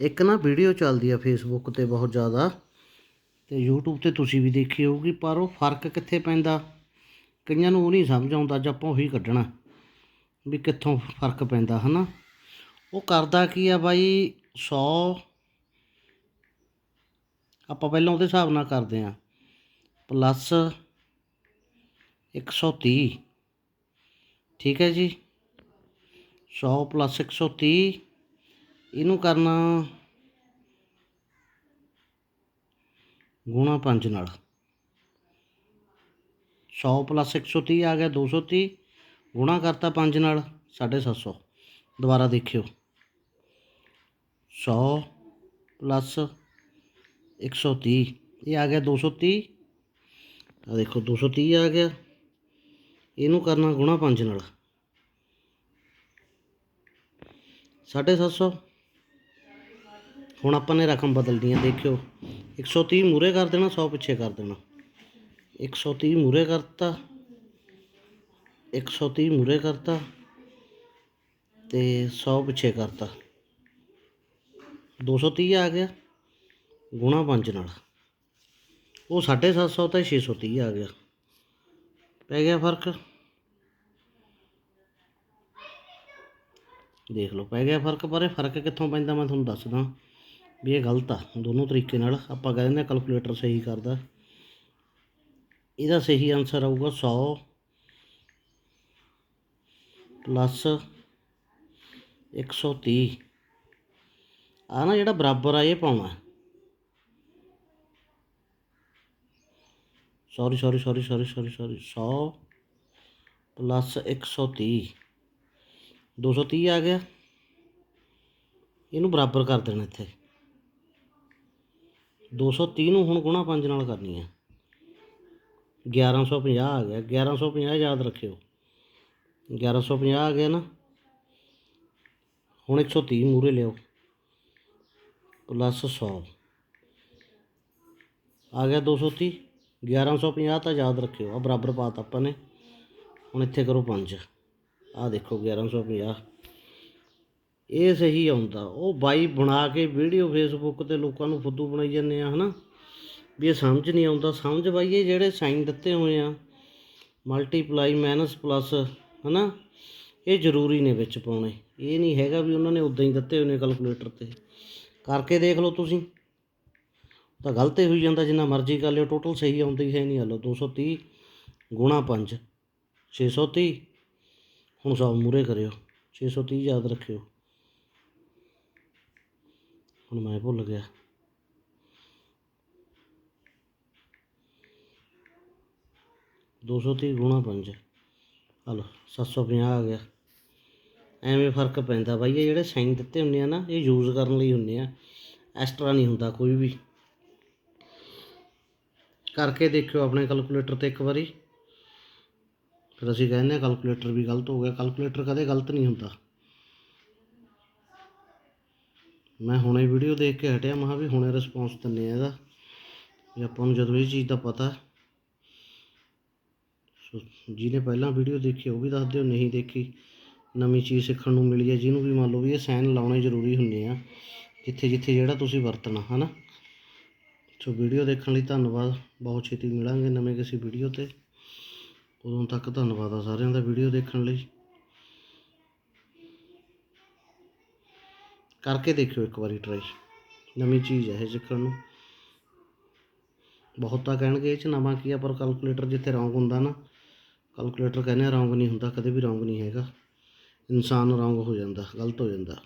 ਇੱਕ ਨਾ ਵੀਡੀਓ ਚੱਲਦੀ ਆ ਫੇਸਬੁੱਕ ਤੇ ਬਹੁਤ ਜ਼ਿਆਦਾ ਤੇ YouTube ਤੇ ਤੁਸੀਂ ਵੀ ਦੇਖੀ ਹੋਊਗੀ, ਪਰ ਉਹ ਫ਼ਰਕ ਕਿੱਥੇ ਪੈਂਦਾ? ਕਈਆਂ ਨੂੰ ਉਹ ਨਹੀਂ ਸਮਝ ਆਉਂਦਾ, ਅੱਜ ਆਪਾਂ ਉਹੀ ਕੱਢਣਾ ਵੀ ਕਿੱਥੋਂ ਫ਼ਰਕ ਪੈਂਦਾ, ਹਨਾ? ਉਹ ਕਰਦਾ ਕੀ ਆ ਬਾਈ 100 ਆਪਾਂ ਪਹਿਲਾਂ ਉਹਦੇ ਹਿਸਾਬ ਨਾਲ ਕਰਦੇ ਆ ਪਲੱਸ 130 ਠੀਕ ਹੈ ਜੀ? 100 ਪਲੱਸ 130 ਇਹਨੂੰ ਕਰਨਾ ਗੁਣਾ 5 ਨਾਲ। 100 ਪਲੱਸ 130 ਆ ਗਿਆ 230 ਗੁਣਾ ਕਰਤਾ 5 ਨਾਲ 750 ਦੁਬਾਰਾ ਦੇਖਿਓ। 100 ਪਲੱਸ 130 ਇਹ ਆ ਗਿਆ 230 ਆ ਦੇਖੋ 230 ਆ ਗਿਆ। ਇਹਨੂੰ ਕਰਨਾ ਗੁਣਾ 5 ਨਾਲ। 750 ਹੁਣ ਆਪਾਂ ਨੇ ਰਕਮ ਬਦਲਣੀ ਹੈ ਦੇਖਿਓ 130 ਮੂਰੇ ਕਰ ਦੇਣਾ 100 ਪਿੱਛੇ ਕਰ ਦੇਣਾ। 130 ਮੂਰੇ ਕਰਤਾ। 130 ਮੂਰੇ ਕਰਤਾ। ਤੇ 100 ਪਿੱਛੇ ਕਰਤਾ। 230 ਆ ਗਿਆ। ਗੁਣਾ 5 ਨਾਲ। ਉਹ 750 ਤਾਂ 630 ਆ ਗਿਆ। ਪੈ ਗਿਆ ਫ਼ਰਕ। ਦੇਖ ਲਓ, ਪੈ ਗਿਆ ਫ਼ਰਕ, ਪਰ ਇਹ ਫ਼ਰਕ ਕਿੱਥੋਂ ਪੈਂਦਾ ਮੈਂ ਤੁਹਾਨੂੰ ਦੱਸਦਾ। ਵੀ ਇਹ ਗਲਤ ਆ, ਦੋਨੋਂ ਤਰੀਕੇ ਨਾਲ। ਆਪਾਂ ਕਹਿ ਦਿੰਦੇ ਕੈਲਕੂਲੇਟਰ ਸਹੀ ਕਰਦਾ। ਇਹਦਾ ਸਹੀ ਆਨਸਰ ਆਊਗਾ 100 ਪਲੱਸ 130 ਆ ਨਾ ਜਿਹੜਾ ਬਰਾਬਰ ਆ, ਇਹ ਪਾਉਣਾ। Sorry sorry sorry sorry sorry sorry 100 plus 130 230 ਆ ਗਿਆ। ਇਹਨੂੰ ਬਰਾਬਰ ਕਰ ਦੇਣਾ ਇੱਥੇ। 230 ਨੂੰ ਹੁਣ ਗੁਣਾ 5 ਨਾਲ ਕਰਨੀ ਹੈ 1150 ਆ ਗਿਆ। 1150 ਯਾਦ ਰੱਖਿਓ। 1150 ਆ ਗਿਆ ਨਾ। ਹੁਣ 130 ਮੂਰੇ ਲਿਓ ਪਲੱਸ 100 ਆ ਗਿਆ 230 1150 ਤਾਂ ਯਾਦ ਰੱਖਿਓ। ਆ ਬਰਾਬਰ ਪਾਤਾ ਆਪਾਂ ਨੇ। ਹੁਣ ਇੱਥੇ ਕਰੋ 5 ਆ ਦੇਖੋ 1150 ਇਹ ਸਹੀ ਆਉਂਦਾ। ਉਹ ਬਾਈ ਬਣਾ ਕੇ ਵੀਡੀਓ ਫੇਸਬੁੱਕ ਤੇ ਲੋਕਾਂ ਨੂੰ ਫੁੱਦੂ ਬਣਾਈ ਜਾਂਦੇ ਆ, ਹਨਾ? ਵੀ ਇਹ ਸਮਝ ਨਹੀਂ ਆਉਂਦਾ। ਸਮਝ ਬਾਈ ਇਹ ਜਿਹੜੇ ਸਾਈਨ ਦਿੱਤੇ ਹੋਏ ਆ ਮਲਟੀਪਲਾਈ ਮਾਈਨਸ ਪਲੱਸ ਹਨਾ? ਇਹ ਜ਼ਰੂਰੀ ਨੇ ਵਿੱਚ ਪਾਉਣੇ। ਇਹ ਨਹੀਂ ਹੈਗਾ ਵੀ ਉਹਨਾਂ ਨੇ ਉਦਾਂ ਹੀ ਦਿੱਤੇ ਹੋਏ ਨੇ ਕੈਲਕੂਲੇਟਰ ਤੇ। ਕਰਕੇ ਦੇਖ ਲਓ ਤੁਸੀਂ। ਤਾਂ ਗਲਤ ਹੀ ਹੋਈ ਜਾਂਦਾ, ਜਿੰਨਾ ਮਰਜ਼ੀ ਕਰ ਲਿਓ। ਟੋਟਲ ਸਹੀ ਆਉਂਦੀ ਹੈ ਨਹੀਂ। ਹਲੋ 230 ਗੁਣਾ 5 630 ਹੁਣ ਸੌ ਮੂਰੇ ਕਰਿਓ। 630 ਯਾਦ ਰੱਖਿਓ। ਹੁਣ ਮੈਂ ਭੁੱਲ ਗਿਆ। ਦੋ ਸੌ ਤੀਹ ਗੁਣਾ ਪੰਜ। ਹਲੋ 750 ਆ ਗਿਆ। ਐਵੇਂ ਫ਼ਰਕ ਪੈਂਦਾ ਬਾਈ, ਇਹ ਜਿਹੜੇ ਸਾਈਨ ਦਿੱਤੇ ਹੁੰਦੇ ਆ ਨਾ, ਇਹ ਯੂਜ਼ ਕਰਨ ਲਈ ਹੁੰਦੇ ਆ। ਐਕਸਟਰਾ ਨਹੀਂ ਹੁੰਦਾ ਕੋਈ ਵੀ। ਕਰਕੇ ਦੇਖਿਓ ਆਪਣੇ ਕੈਲਕੂਲੇਟਰ ਤੇ ਇੱਕ ਵਾਰੀ। ਫਿਰ ਅਸੀਂ ਕਹਿੰਦੇ ਆ ਕੈਲਕੂਲੇਟਰ ਵੀ ਗਲਤ ਹੋ ਗਿਆ। ਕੈਲਕੂਲੇਟਰ ਕਦੇ ਗਲਤ ਨਹੀਂ ਹੁੰਦਾ। ਮੈਂ ਹੁਣੇ ਵੀਡੀਓ ਦੇਖ ਕੇ ਹਟਿਆ ਮਹਾ ਵੀ ਹੁਣੇ ਰਿਸਪੌਂਸ ਦਿੰਨੇ ਆ ਇਹਦਾ। ਵੀ ਆਪਾਂ ਨੂੰ ਜਦੋਂ ਇਹ ਚੀਜ਼ ਦਾ ਪਤਾ ਸੋ ਜਿਹਨੇ ਪਹਿਲਾਂ ਵੀਡੀਓ ਦੇਖੀ, ਉਹ ਵੀ ਦੱਸ ਦਿਓ, ਨਹੀਂ ਦੇਖੀ, ਨਵੀਂ ਚੀਜ਼ ਸਿੱਖਣ ਨੂੰ ਮਿਲੀ ਹੈ, ਜਿਹਨੂੰ ਵੀ ਮੰਨ ਲਓ ਵੀ ਇਹ ਸਾਈਨ ਲਾਉਣੇ ਜ਼ਰੂਰੀ ਹੁੰਦੇ ਆ ਜਿੱਥੇ ਜਿੱਥੇ ਜਿਹੜਾ ਤੁਸੀਂ ਵਰਤਣਾ, ਹਨਾ? ਸੋ ਵੀਡੀਓ ਦੇਖਣ ਲਈ ਧੰਨਵਾਦ, ਬਹੁਤ ਛੇਤੀ ਮਿਲਾਂਗੇ ਨਵੇਂ ਕਿਸੇ ਵੀਡੀਓ ਤੇ। ਉਦੋਂ ਤੱਕ ਧੰਨਵਾਦ ਆ ਸਾਰਿਆਂ ਦਾ ਵੀਡੀਓ ਦੇਖਣ ਲਈ। ਕਰਕੇ ਦੇਖਿਓ ਇੱਕ ਵਾਰੀ ਟਰਾਈ ਨਵੀਂ ਚੀਜ਼ ਹੈ ਇਹ ਸਿੱਖਣ ਨੂੰ। ਬਹੁਤਾ ਕਹਿਣਗੇ ਇਹ ਚ ਨਵਾਂ ਕੀ ਆ, ਪਰ ਕੈਲਕੂਲੇਟਰ ਜਿੱਥੇ ਰੌਂਗ ਹੁੰਦਾ ਨਾ ਕੈਲਕੂਲੇਟਰ ਕਹਿੰਦੇ ਰੌਂਗ ਨਹੀਂ ਹੁੰਦਾ, ਕਦੇ ਵੀ ਰੌਂਗ ਨਹੀਂ ਹੈਗਾ। ਇਨਸਾਨ ਰੌਂਗ ਹੋ ਜਾਂਦਾ, ਗਲਤ ਹੋ ਜਾਂਦਾ।